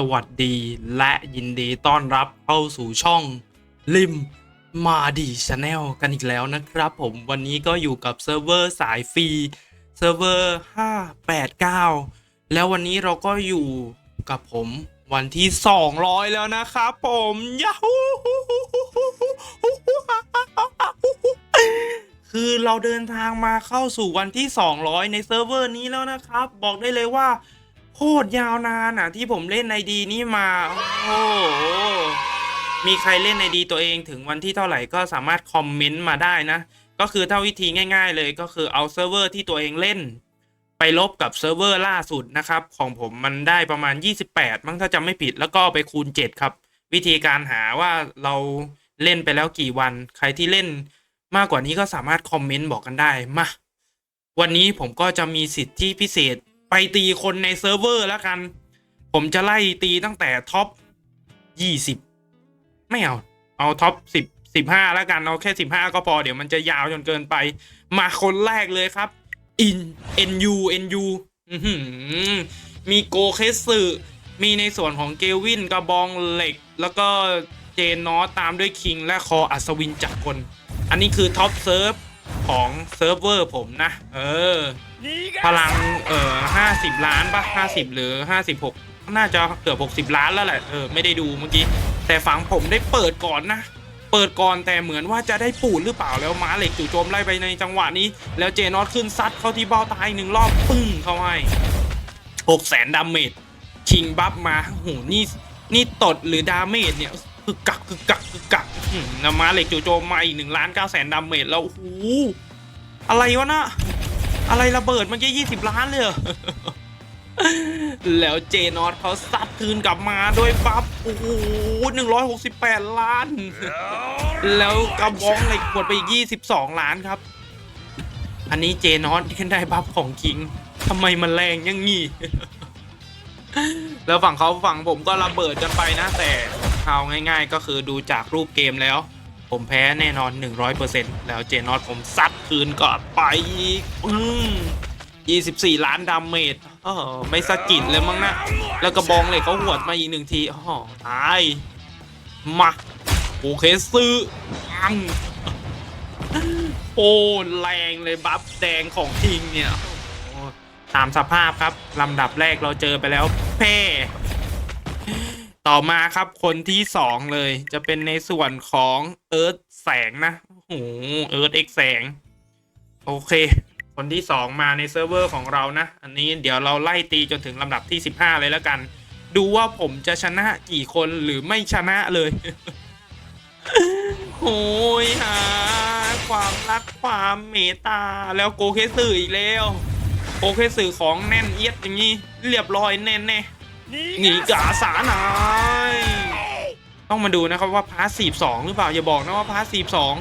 สวัสดีและยินดีต้อนรับเข้าสู่ช่องลิมมาดีชาแนลกันอีกแล้วนะครับผมวันนี้ก็อยู่กับเซิร์ฟเวอร์สายฟรีเซิร์ฟเวอร์589 แล้ววันนี้เราก็อยู่กับผมวันที่ 200 แล้วนะครับผมยาฮูคือเราเดินทางมาเข้าสู่วันที่ 200 ในเซิร์ฟเวอร์นี้แล้วนะครับ บอกได้เลยว่า โคตรยาวนานอะ ที่ผมเล่นในดีนี้มา โอ้โหมีใครเล่นในดีตัวเองถึงวันที่เท่าไหร่ก็สามารถคอมเมนต์มาได้นะ ก็คือถ้าวิธีง่าย ๆ เลยก็คือเอาเซิร์ฟเวอร์ที่ตัวเองเล่น ไปลบกับเซิร์ฟเวอร์ล่าสุดนะครับ ของผมมันได้ประมาณ 28 มั้งถ้าจำไม่ผิดแล้วก็ไปคูณ 7 ครับ วิธีการหาว่าเราเล่นไปแล้วกี่วัน ใครที่เล่นมากกว่านี้ก็สามารถคอมเมนต์บอกกันได้มาวันนี้ผมก็จะมีสิทธิพิเศษ ไปตีคนในเซิร์ฟเวอร์แล้วกัน ผมจะไล่ตีตั้งแต่ท็อป20ไม่เอา เอาท็อป10 15แล้วกัน เอาแค่15ก็พอเดี๋ยวมันจะยาวจนเกินไป มาคนแรกเลยครับอิน NU NU อื้อหือมีโกเคสึมีในส่วนของเกวินกระบองเหล็ก แล้วก็เจนนอตตามด้วยคิง และคออัศวินจักรกลอันนี้คือท็อปเซิร์ฟของเซิร์ฟเวอร์ผมนะ เออ พลังเอ่อห้าสิบล้านปะห้าสิบหรือห้าสิบหกน่าจะเกือบหกสิบล้านแล้วแหละเออไม่ได้ดูเมื่อกี้แต่ฝั่งผมได้เปิดก่อนนะเปิดก่อนแต่เหมือนว่าจะได้ปูดหรือเปล่าแล้วม้าเหล็กจู่โจมไล่ไปในจังหวะนี้ แล้วเจนอตขึ้นซัดเข้าที่เบ้าตายหนึ่งรอบปึ้งเข้าให้หกแสนดาเมจคิงบัฟมาโอ้โหนี่นี่ตดหรือดาเมจเนี่ยคือกักคือกักคือกักอืมแล้วม้าเหล็กจู่โจมมาอีกหนึ่งล้านเก้าแสนดาเมจแล้วโอ้โหอะไรวะน่ะ อะไรระเบิดเมื่อกี้ยี่สิบล้านเลยเหรอแล้วเจนอตเขาซัดคืนกลับมาด้วยปั๊บโอ้โหหนึ่งร้อยหกสิบแปดล้าน แล้วกระบองเหล็กหมดไปอีกยี่สิบสองล้านครับ อันนี้เจนอตขึ้นได้บัฟของคิงทำไมมันแรงอยังงี้ แล้วฝั่งเขาฝั่งผมก็ระเบิดกันไปนะแต่เอาง่าย ๆ ก็คือดูจากรูปเกมแล้ว ผมแพ้แน่นอน 100%แล้วเจนอตผมซัดคืนกลับไปอีกอืม24 ล้านดาเมจเออไม่สะกิดเลยมั้งนะแล้วกระบองเหล็กเขาหวดมาอีกหนึ่งทีอ๋อตายมาโอเคซื้อปังโอ้แรงเลยบัฟแดงของทิงเนี่ยตามสภาพครับลำดับแรกเราเจอไปแล้วแพ้ ต่อมาครับคนที่สองเลยจะเป็นในส่วนของเอิร์ธแสงนะโอ้โหเอิร์ธเอ็กแสง โอเค คนที่สองมาในเซิร์ฟเวอร์ของเรานะ อันนี้เดี๋ยวเราไล่ตีจนถึงลำดับที่ 15 เลยแล้วกัน ดูว่าผมจะชนะกี่คนหรือไม่ชนะเลยโอ้ยหาความรักความเมตตาแล้วโกเคสื่ออีกแล้วโกเคสื่อของแน่นเอียดอย่างนี้เรียบร้อยแน่แน่ หนีกาสาหนายต้องมาดูนะครับว่าพาร์ทสีสองหรือเปล่าอย่าบอกนะว่าพาร์ทสีสอง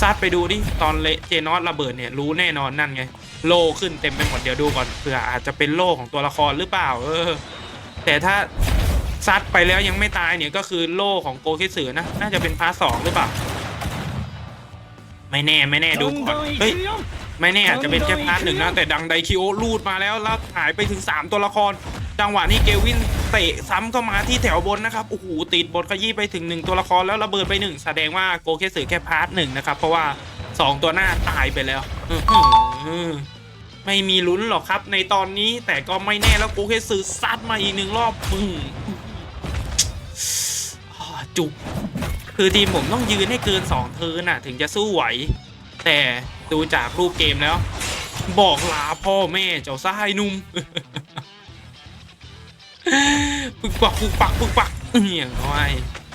ซัดไปดูดิตอนเละเจนอสระเบิดเนี่ยรู้แน่นอนนั่นไง โล่ขึ้นเต็มไปหมดเดี๋ยวดูก่อนเผื่ออาจจะเป็นโล่ของตัวละครหรือเปล่า เออ แต่ถ้าซัดไปแล้วยังไม่ตายเนี่ยก็คือโล่ของโกคิสึนะน่าจะเป็นพาร์ทสองหรือเปล่าไม่แน่ไม่แน่ดูก่อนเฮ้ยไม่แน่อาจจะเป็นแค่พาร์ทหนึ่งนะแต่ดังไดคิโอลูดมาแล้วแล้วหายไปถึง 3 ตัวละคร จังหวะนี้เกวินเตะซ้ำเข้ามาที่แถวบนนะครับโอ้โหติดบทขยี้ไปถึง 1 ตัวละครแล้วระเบิดไป 1 แสดงว่าโกเคสึแค่พาร์ทหนึ่งนะครับ เพราะว่า 2 ตัวหน้าตายไปแล้วไม่มีลุ้นหรอกครับ ในตอนนี้แต่ก็ไม่แน่แล้วโกเคสึซัดมาอีกหนึ่งรอบปึ้งอ่าจุกคือทีมผมต้องยืนให้เกิน 2 เทิร์นน่ะ ถึงจะสู้ไหว แต่ดูจากรูปเกมแล้ว บอกลาพ่อแม่เจ้าซ้ายนุ่ม ปึกปักปึกปักปึกปักเอี่ยงน้อย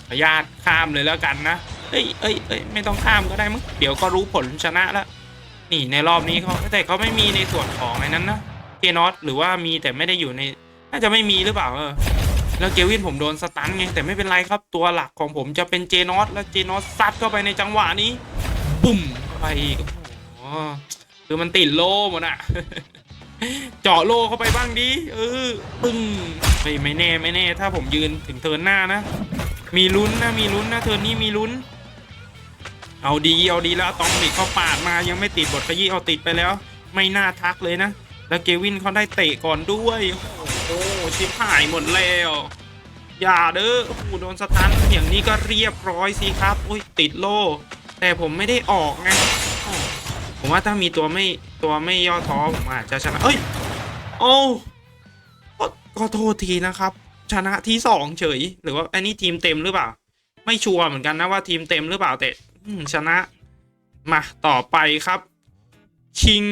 ขออนุญาตข้ามเลยแล้วกันนะเอ้ยเอ้ยเอ้ยไม่ต้องข้ามก็ได้มั้งเดี๋ยวก็รู้ผลชนะล้วนี่ในรอบนี้เขาแต่เขาไม่มีในส่วนของไอ้นั้นนะเกนอตหรือว่ามีแต่ไม่ได้อยู่ใน น่าจะไม่มีหรือเปล่าเออแล้วเกวินผมโดนสตันไงแต่ไม่เป็นไรครับตัวหลักของผมจะเป็นเจนอสแล้วเจนอสซัดเข้าไปในจังหวะนี้ ปุ่มเข้าไปอีกโอ้โหคือมันติดโล่หมดอะ เจาะโลเข้าไปบ้างดิเออปึ้งไม่ไม่แน่ไม่แน่ ถ้าผมยืนถึงเทินหน้านะ มีลุ้นนะมีลุ้นนะเทินนี้มีลุ้น เอาดีเอาดีแล้วตองดิกเขาปาดมายังไม่ติดบทขยี้เอาติดไปแล้ว ไม่น่าทักเลยนะ แล้วเกวินเขาได้เตะก่อนด้วยโอ้โหชิบหายหมดแล้วอย่าเด้อโอ้โดนสตันอย่างนี้ก็เรียบร้อยสิครับ อุ้ยติดโล่ แต่ผมไม่ได้ออกไงผมว่าถ้ามีตัวไม่ ตัวไม่ย่อท้อผมอาจจะชนะเอ้ยโอ้ก็ก็โทษทีนะครับ ชนะที่สองเฉย หรือว่าอันนี้ทีมเต็มหรือเปล่า ไม่ชัวร์เหมือนกันนะว่าทีมเต็มหรือเปล่าแต่ชนะมาต่อไปครับคิง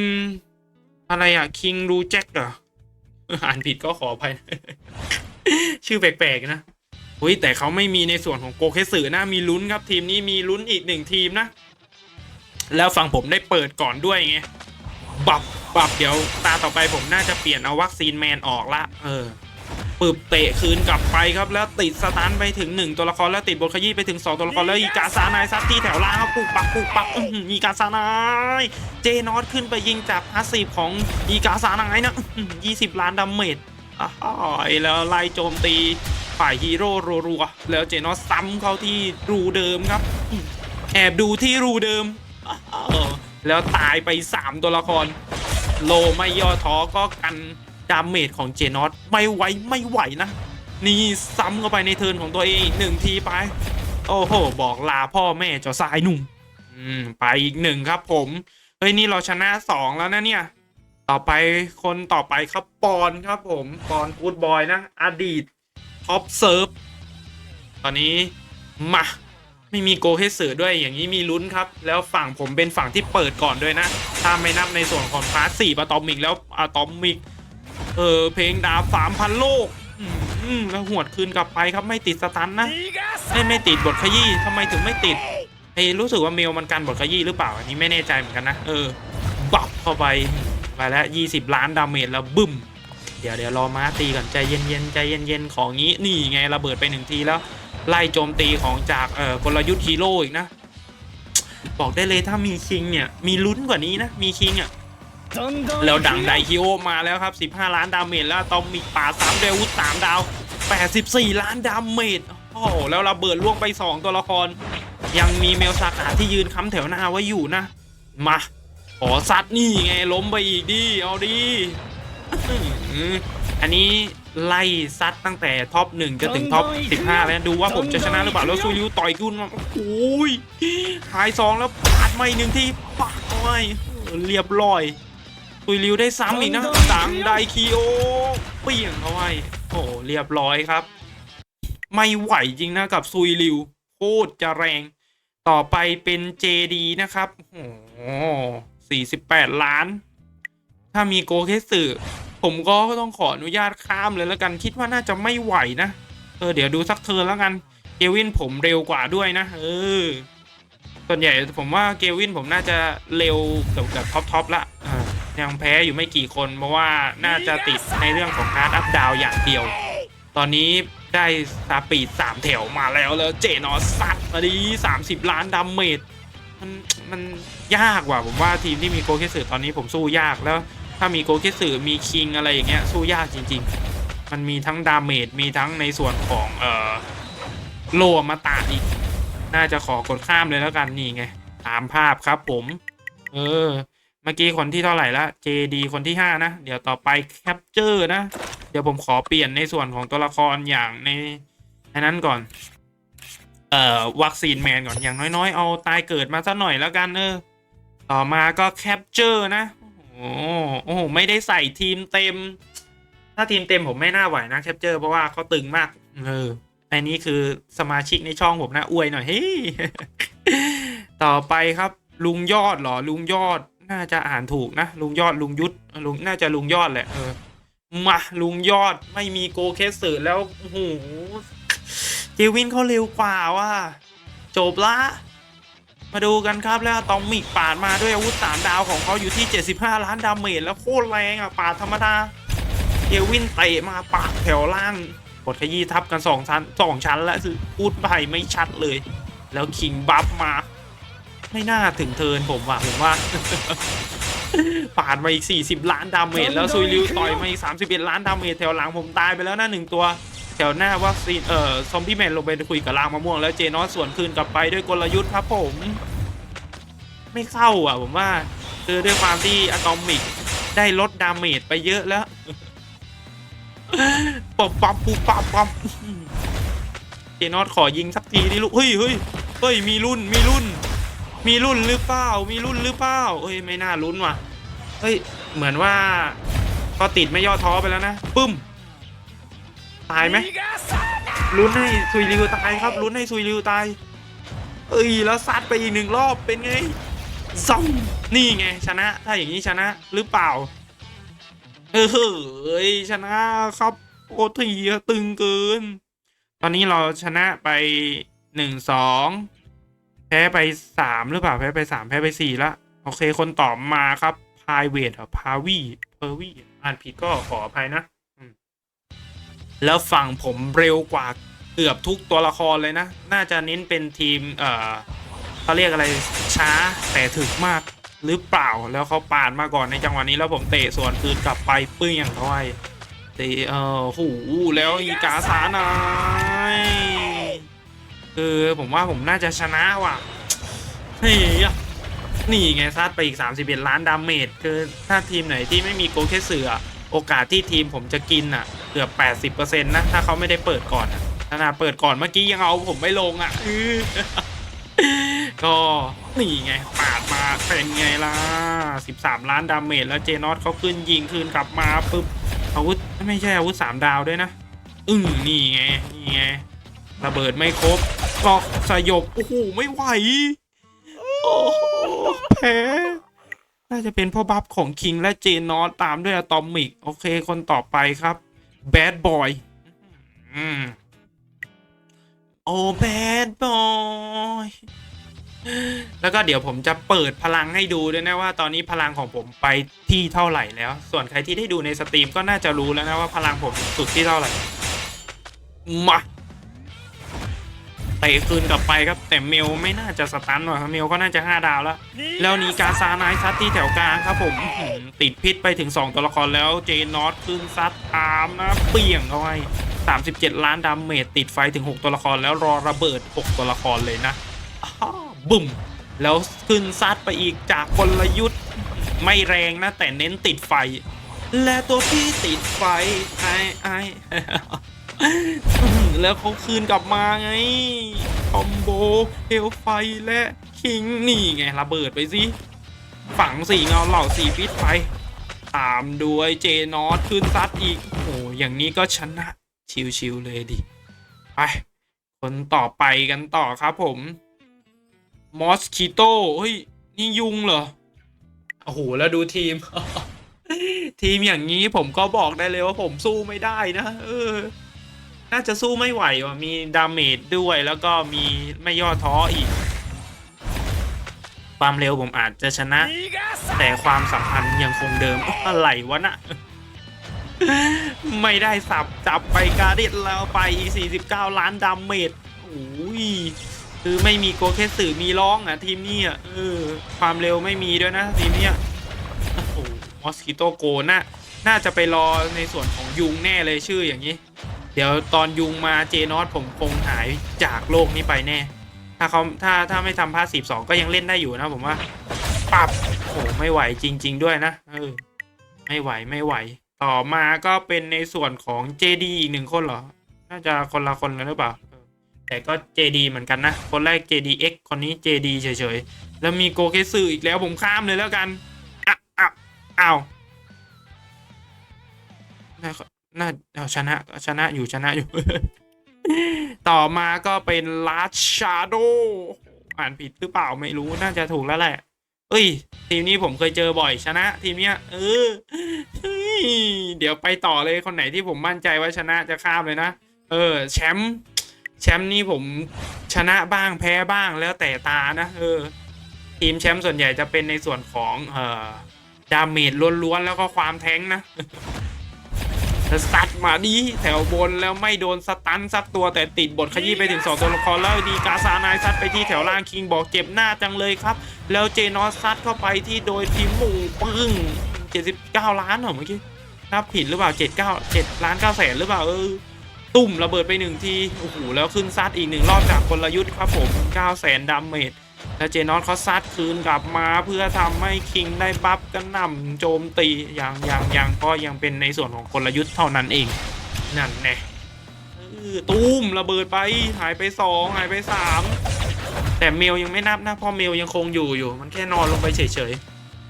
อะไรอะคิงรูแจ็คเหรออ่านผิดก็ขออภัยชื่อแปลกๆนะเฮ้ยแต่เขาไม่มีในส่วนของโกเคสึนะมีลุ้นครับ ทีมนี้มีลุ้นอีกหนึ่งทีมนะ แล้วฝั่งผมได้เปิดก่อนด้วยไง บับบับเดี๋ยวตาต่อไปผมน่าจะเปลี่ยนเอาวัคซีนแมนออกละ เออปึบเตะคืนกลับไปครับแล้วติดสตาร์ไปถึง 1 ตัวละครแล้วติดบทขยี้ไปถึง 2 ตัวละครแล้วอีกาซานายซัดที่แถวล่างครับปุกปักปุกปักอืมอีกาซานายเจนอตขึ้นไปยิงจากพาสซีฟของอีกาซานายนะ20 ล้านดาเมจอ้าวแล้วไล่โจมตีฝ่ายฮีโร่รัวๆแล้วเจนอตซ้ำเข้าที่รูเดิมครับ แอบดูที่รูเดิมอ้าว แล้วตายไป 3 ตัวละคร โลไม่ย่อท้อก็กันดาเมจของเจนอตไม่ไหวไม่ไหวนะ นี่ซ้ำเข้าไปในเทิร์นของตัวเองหนึ่งทีไป โอ้โห บอกลาพ่อแม่เจ้าสายหนุ่ม อืม ไปอีกหนึ่งครับผม เฮ้ย นี่เราชนะสองแล้วนะเนี่ย ต่อไปคนต่อไปครับปอนครับผมปอนกูดบอยนะ อดีตท็อปเซิร์ฟตอนนี้มา ไม่มีโกเฮสือด้วยอย่างนี้มีลุ้นครับ แล้วฝั่งผมเป็นฝั่งที่เปิดก่อนด้วยนะ ถ้าไม่นับในส่วนของพาร์ทสี่อะตอมิกแล้วอะตอมิกเออเพลงดาบสามพันโลกอืมแล้วหวดคืนกลับไปครับไม่ติดสตันนะไม่ไม่ติดบทขยี้ทำไมถึงไม่ติดไอ้รู้สึกว่าเมลมันกันบทขยี้หรือเปล่าอันนี้ไม่แน่ใจเหมือนกันนะเออบับเข้าไปไปแล้วยี่สิบล้านดาเมจแล้วบึ้มเดี๋ยวเดี๋ยวรอมาตีก่อนใจเย็นเย็นๆใจเย็นเย็นๆของงี้นี่ไงระเบิดไปหนึ่งทีแล้ว ไล่โจมตีของจากเอ่อกลยุทธ์ฮีโร่อีกนะ บอกได้เลยถ้ามีคิงเนี่ย มีลุ้นกว่านี้นะ มีคิงอะแล้วดังไดคิโอมาแล้วครับ 15 ล้านดาเมจแล้วตอมมีป่า3เดวุธ3ดาว 84 ล้านดาเมจโอ้โหแล้วระเบิดล่วงไป 2 ตัวละคร ยังมีเมลซากาที่ยืนค้ำแถวหน้าไว้อยู่นะ มาขอซัดนี่ไงล้มไปอีกดิเอาดิอันนี้ ไล่ซัดตั้งแต่ท็อป1จะถึงท็อป15แล้วดูว่าผมจะชนะหรือเปล่าแล้วซูริวต่อยกุนมาโอ้ยหายสองแล้วปาดมาอีกหนึ่งทีปาดเข้าไปเรียบร้อยตุยริวได้ซ้ำอีกนะดังไดคิโอเปี่ยงเขาไว้โอ้โหเรียบร้อยครับ ไม่ไหวจริงนะกับซุยริวโคตรจะแรง ต่อไปเป็นเจดีนะครับโอ้โหสี่สิบแปดล้าน ถ้ามีโกเคสึ ผมก็ต้องขออนุญาตข้ามเลยแล้วกันคิดว่าน่าจะไม่ไหวนะ เออเดี๋ยวดูสักเทิร์นแล้วกัน เกวินผมเร็วกว่าด้วยนะ เออ ส่วนใหญ่ผมว่าเกวินผมน่าจะเร็วกับกับท็อปท็อปละยังแพ้อยู่ไม่กี่คน เพราะว่าน่าจะติดในเรื่องของการอัพดาวอย่างเดียว ตอนนี้ได้ซาปีดสามแถวมาแล้วแล้วเจนอสัตว์มาดีสามสิบล้านดาเมจมันมันยากว่ะผมว่าทีมที่มีโกเคสึตอนนี้ผมสู้ยากแล้ว ถ้ามีโกเคสึมีคิงอะไรอย่างเงี้ยสู้ยากจริง ๆ มันมีทั้งดาเมจมีทั้งในส่วนของเอ่อโลมาตาอีก น่าจะขอกดข้ามเลยแล้วกันนี่ไงตามภาพครับผม เออ เมื่อกี้คนที่เท่าไหร่ละ JD คนที่ 5 นะ เดี๋ยวต่อไป Capture นะ เดี๋ยวผมขอเปลี่ยนในส่วนของตัวละครอย่างในในนั้นก่อน เอ่อ วัคซีนแมนก่อนอย่างน้อยๆ เอาตายเกิดมาสักหน่อยแล้วกันเออ ต่อมาก็ Capture นะ โอ้โหไม่ได้ใส่ทีมเต็ม ถ้าทีมเต็มผมไม่น่าไหวนะ Capture เพราะว่าเขาตึงมาก เอออันนี้คือสมาชิกในช่องผมนะอวยหน่อยเฮ้ยต่อไปครับ ลุงยอดเหรอ ลุงยอดน่าจะอ่านถูกนะ ลุงยอดลุงยุทธลุงน่าจะลุงยอดแหละเออมาลุงยอดไม่มีโกเคสเซอร์แล้วโอ้โหเจวินเขาเร็วกว่าว่ะจบละ มาดูกันครับแล้วอะตอมมิกปาดมาด้วยอาวุธสามดาวของเขาอยู่ที่ 75 ล้านดาเมจแล้วโคตรแรงอะปาดธรรมดาเจวินเตะมาปาดแถวล่างกดขยี้ทับกันสองชั้นสองชั้นแล้วคือพูดไปไม่ชัดเลย แล้วคิงบัฟมา ไม่น่าถึงเทิร์นผมว่ะผมว่าปาดมาอีก 40 ล้านดาเมจแล้วซุยริวต่อยมาอีก 31 ล้านดาเมจแถวหลังผมตายไปแล้วนะหนึ่งตัว แถวหน้าวัคซีนเอ่อซอมบี้แมนลงไปคุยกับลางมะม่วงแล้วเจนอสสวนคืนกลับไปด้วยกลยุทธ์ครับผม ไม่เข้าอะผมว่าคือด้วยความที่อะตอมิกได้ลดดาเมจไปเยอะแล้วปับปับปุ๊บปับปับเจนอตขอยิงสักทีดิลูกเฮ้ยเฮ้ยเฮ้ยมีรุ่นมีรุ่น มีรุ่นหรือเปล่ามีรุ่นหรือเปล่าเฮ้ยไม่น่าลุ้นว่ะเฮ้ยเหมือนว่าก็ติดไม่ย่อท้อไปแล้วนะปึ้ม ตายไหมลุ้นให้ซุยริวตายครับลุ้นให้ซุยริวตาย เอ้ยแล้วซัดไปอีกหนึ่งรอบเป็นไงซ่องนี่ไงชนะ ถ้าอย่างนี้ชนะหรือเปล่า เออเฮ้ยชนะครับโอทีตึงเกิน ตอนนี้เราชนะไปหนึ่งสองแพ้ไปสามหรือเปล่าแพ้ไปสามแพ้ไปสี่ละโอเคคนตอบมาครับพายเวทอะพาวีเพอร์วีอ่านผิดก็ขออภัยนะ แล้วฝั่งผมเร็วกว่าเกือบทุกตัวละครเลยนะ น่าจะเน้นเป็นทีม เอ่อเขาเรียกอะไรช้าแต่ถึกมากหรือเปล่าแล้วเขาปาดมาก่อนในจังหวะนี้แล้วผมเตะสวนคืนกลับไปปึ้อย่างเขาไว้เตะเออหูแล้วอีกาสานายคือผมว่าผมน่าจะชนะว่ะนี่อะนี่ไงซัดไปอีก 31 ล้านดาเมจคือถ้าทีมไหนที่ไม่มีโกแค่เสือโอกาสที่ทีมผมจะกินอะ เกือบ 80%นะ ถ้าเขาไม่ได้เปิดก่อนขนาดเปิดก่อนเมื่อกี้ยังเอาผมไม่ลงอะก็นี่ไงปาดมาเป็นไงล่ะ 13 ล้านดาเมจแล้วเจนอตเขาขึ้นยิงคืนกลับมาปุ๊บอาวุธไม่ใช่อาวุธ3ดาวด้วยนะอึ้งนี่ไงนี่ไงระเบิดไม่ครบก็สยบโอ้โหไม่ไหวโอ้โหแพ้น่าจะเป็นพ่อบัฟของคิงและเจนอตตามด้วยอะตอมิก โอเคคนต่อไปครับ แบดบอยอืมโอ้แบดบอยแล้วก็เดี๋ยวผมจะเปิดพลังให้ดูด้วยนะว่าตอนนี้พลังของผมไปที่เท่าไหร่แล้ว ส่วนใครที่ได้ดูในสตรีมก็น่าจะรู้แล้วนะว่าพลังผมสุดที่เท่าไหร่มา เตะคืนกลับไปครับแต่เมลไม่น่าจะสตันหรอกครับเมลก็น่าจะ 5 ดาวแล้ว แล้วนีกาซานายซัดที่แถวกลางครับผมอื้อหือติดพิษไปถึง 2 ตัวละครแล้วเจนอตขึ้นซัดตามนะเปี่ยงเข้าไป37 ล้านดาเมจติดไฟถึง 6 ตัวละครแล้วรอระเบิด 6 ตัวละครเลยนะอ้าวบุ่มแล้วขึ้นซัดไปอีกจากกลยุทธ์ไม่แรงนะแต่เน้นติดไฟ และตัวพี่ติดไฟไอไอ แล้วเขาคืนกลับมาไง คอมโบเฮลไฟและคิงนี่ไงระเบิดไปสิ ฝังสี่เงาเหล่าสี่พิษไป ตามด้วยเจนอตขึ้นซัดอีก โอ้อย่างนี้ก็ชนะ ชิวๆเลยดิ ไป คนต่อไปกันต่อครับผม มอสคิโต้เฮ้ย นี่ยุงเหรอ โอ้โห แล้วดูทีม ทีมอย่างนี้ผมก็บอกได้เลยว่าผมสู้ไม่ได้นะ เออ น่าจะสู้ไม่ไหวว่ะมีดาเมจด้วยแล้วก็มีไม่ย่อท้ออีก ความเร็วผมอาจจะชนะ แต่ความสัมพันธ์ยังคงเดิมอะไรวะน่ะไม่ได้สับจับไปการเด็ดแล้วไปอีก 49 ล้านดาเมจโอ้ยคือไม่มีโกเคสึมีร้องอะ ทีมนี้อะเออความเร็วไม่มีด้วยนะทีมนี้โอ้โหมอสคิโตโกน่าน่าจะไปรอในส่วนของยุงแน่เลยชื่ออย่างนี้ เดี๋ยวตอนยุงมาเจนอสผมคงหายจากโลกนี้ไปแน่ ถ้าเขาถ้าถ้าไม่ทำพาสีสองก็ยังเล่นได้อยู่นะผมว่าปรับโอ้โหไม่ไหวจริง ๆ ด้วยนะเออไม่ไหวไม่ไหว ต่อมาก็เป็นในส่วนของ JD อีกหนึ่งคนเหรอ น่าจะคนละคนกันหรือเปล่าแต่ก็ JD เหมือนกันนะ คนแรก JDX คนนี้ JD เฉยๆ แล้วมีโกเคสึอีกแล้วผมข้ามเลยแล้วกันอะอะอ้าวน่า น่าเอาชนะชนะอยู่ชนะอยู่ ต่อมาก็เป็นลาชาโดอ่านผิดหรือเปล่าไม่รู้น่าจะถูกแล้วแหละ เอ้ย ทีมนี้ผมเคยเจอบ่อยชนะ ทีมเนี้ยเออเฮ้ยเดี๋ยวไปต่อเลยคนไหนที่ผมมั่นใจว่าชนะจะข้ามเลยนะ เออ แชมป์แชมป์นี่ผมชนะบ้างแพ้บ้างแล้วแต่ตานะเออ ทีมแชมป์ส่วนใหญ่จะเป็นในส่วนของเอ่อดาเมจล้วนๆแล้วก็ความแท้งนะ สัตว์มาดีแถวบนแล้วไม่โดนสตันสักตัวแต่ติดบทขยี้ไปถึง2ตัวละครแล้วดีกาซานายซัดไปที่แถวล่างคิงบอกเจ็บหน้าจังเลยครับ แล้วเจนอสซัดเข้าไปที่โดยทีมหมู่ปึ้ง79 ล้านเหรอเมื่อกี้นับผิดหรือเปล่า 79 7ล้าน9แสนหรือเปล่าเออตุ่มระเบิดไปหนึ่งทีโอ้โหแล้วขึ้นซัดอีกหนึ่งรอบจากกลยุทธ์ครับผม9แสนดาเมจ แล้วเจนอสเขาซัดคืนกลับมาเพื่อทำให้คิงได้บัฟกันนำโจมตีอย่างอย่างอย่างก็ยังเป็นในส่วนของกลยุทธ์เท่านั้นเอง นั่นแน่ตูมระเบิดไปหายไปสองหายไปสามแต่เมลยังไม่นับนะเพราะเมลยังคงอยู่อยู่ มันแค่นอนลงไปเฉย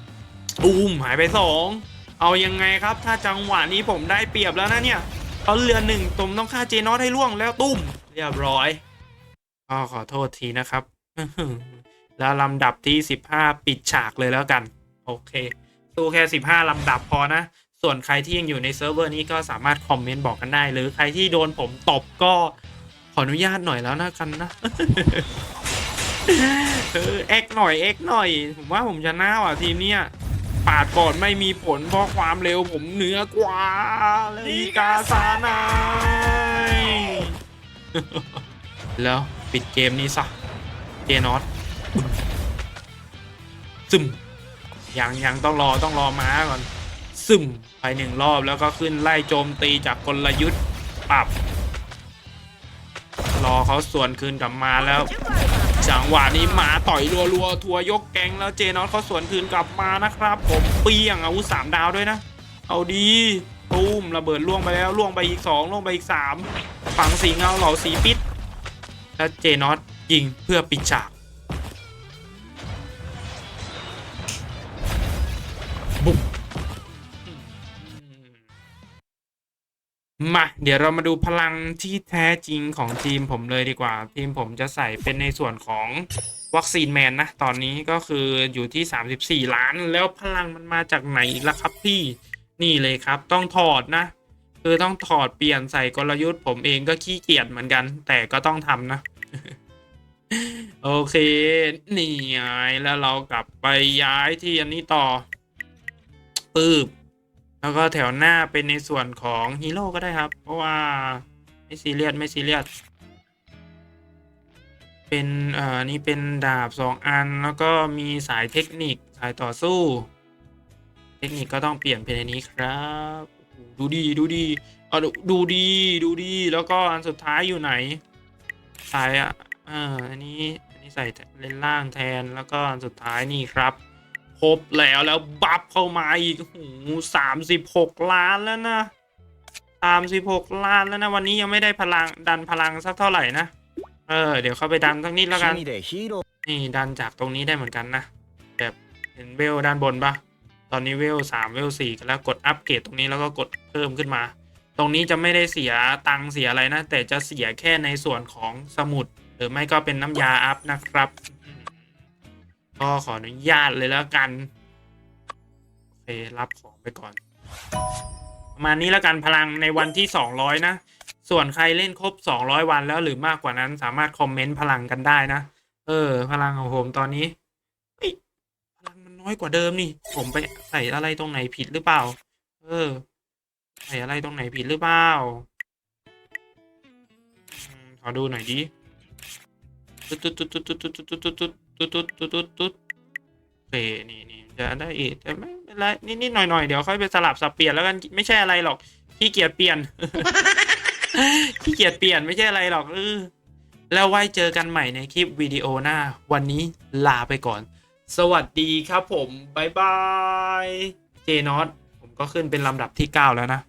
ๆตูมหายไปสองเอายังไงครับ ถ้าจังหวะนี้ผมได้เปรียบแล้วนะเนี่ยเขาเรือหนึ่งผมต้องฆ่าเจนอตให้ล่วงแล้วตุ้ม เรียบร้อยก็ขอโทษทีนะครับ แล้วลำดับที่ 15 ปิดฉากเลยแล้วกัน โอเคสู้แค่ 15 ลำดับพอนะ ส่วนใครที่ยังอยู่ในเซิร์ฟเวอร์นี้ก็สามารถคอมเมนต์บอกกันได้ หรือใครที่โดนผมตบก็ขออนุญาตหน่อยแล้วนะกันนะเอ็กหน่อยเอ็กหน่อย ผมว่าผมชนะว่ะทีมเนี้ยปาดก่อนไม่มีผลเพราะความเร็วผมเหนือกว่าเลยกาซานายแล้วปิดเกมนี้ซะเจนอต ซึมยังยังต้องรอต้องรอม้าก่อน ซึมไปหนึ่งรอบแล้วก็ขึ้นไล่โจมตีจากกลยุทธ์ปรับรอเขาส่วนคืนกลับมาแล้วจังหวะนี้หมาต่อยรัวๆทัวยกแกงแล้วเจนอตเขาสวนคืนกลับมานะครับ ผมเปี้ยงอาวุธสามดาวด้วยนะ เอาดีตูมระเบิดล่วงไปแล้วล่วงไปอีกสองล่วงไปอีกสามฝังสีเงาเหล่าสีปิดแล้วเจนอตยิงเพื่อปิดฉาก มา เดี๋ยวเรามาดูพลังที่แท้จริงของทีมผมเลยดีกว่า ทีมผมจะใส่เป็นในส่วนของวัคซีนแมนนะ ตอนนี้ก็คืออยู่ที่ 34 ล้านแล้วพลังมันมาจากไหนล่ะครับพี่นี่เลยครับ ต้องถอดนะ คือต้องถอดเปลี่ยนใส่กลยุทธ์ผมเองก็ขี้เกียจเหมือนกัน แต่ก็ต้องทำนะ โอเค นี่ไงแล้วเรากลับไปย้ายที่อันนี้ต่อปืบ แล้วก็แถวหน้าเป็นในส่วนของฮีโร่ก็ได้ครับ เพราะว่าไม่ซีเรียสไม่ซีเรียสเป็นเอ่อนี่เป็นดาบสองอัน แล้วก็มีสายเทคนิคสายต่อสู้ เทคนิคก็ต้องเปลี่ยนเป็นอันนี้ครับ ดูดีดูดีเอาดูดูดีดูดีแล้วก็อันสุดท้ายอยู่ไหน สายอะเอออันนี้อันนี้ใส่เลนล่างแทนแล้วก็อันสุดท้ายนี่ครับ รบแล้วแล้วบัฟเข้ามาอีกโอ้โหสามสิบหกล้านแล้วนะสามสิบหกล้านแล้วนะ วันนี้ยังไม่ได้พลังดันพลังสักเท่าไหร่นะ เออ เดี๋ยวเข้าไปดันสักนิดแล้วกัน นี่ดันจากตรงนี้ได้เหมือนกันนะ แบบเห็นเวลด้านบนปะตอนนี้เวลสามเวลสี่แล้วกดอัปเกรดตรงนี้แล้วก็กดเพิ่มขึ้นมา ตรงนี้จะไม่ได้เสียตังเสียอะไรนะ แต่จะเสียแค่ในส่วนของสมุด หรือไม่ก็เป็นน้ำยาอัพนะครับ ก็ขออนุญาตเลยแล้วกัน โอเค รับของไปก่อน ประมาณนี้แล้วกันพลังในวันที่200นะ ส่วนใครเล่นครบ200วันแล้วหรือมากกว่านั้นสามารถคอมเมนต์พลังกันได้นะ เออ พลังของผมตอนนี้พลังมันน้อยกว่าเดิมนี่ ผมไปใส่อะไรตรงไหนผิดหรือเปล่า เออ ใส่อะไรตรงไหนผิดหรือเปล่าอืมขอดูหน่อยดิตุ๊ดตุ๊ดตุ๊ดตุ๊ดตุ๊ดตุ๊ดตุ๊ด ตุ๊ดตุ๊ดตุ๊ดตุ๊ดตุ๊ดเคนี่นี่จะได้อีกแต่ไม่เป็นไรนิดนิดหน่อยหน่อยเดี๋ยวค่อยไปสลับสับเปลี่ยนแล้วกันไม่ใช่อะไรหรอกขี้เกียจเปลี่ยนขี้เกียจเปลี่ยนไม่ใช่อะไรหรอกเออแล้วไว้เจอกันใหม่ในคลิปวิดีโอหน้า วันนี้ลาไปก่อน สวัสดีครับผมบายบายเจนอตผมก็ขึ้นเป็นลำดับที่ 9 แล้วนะ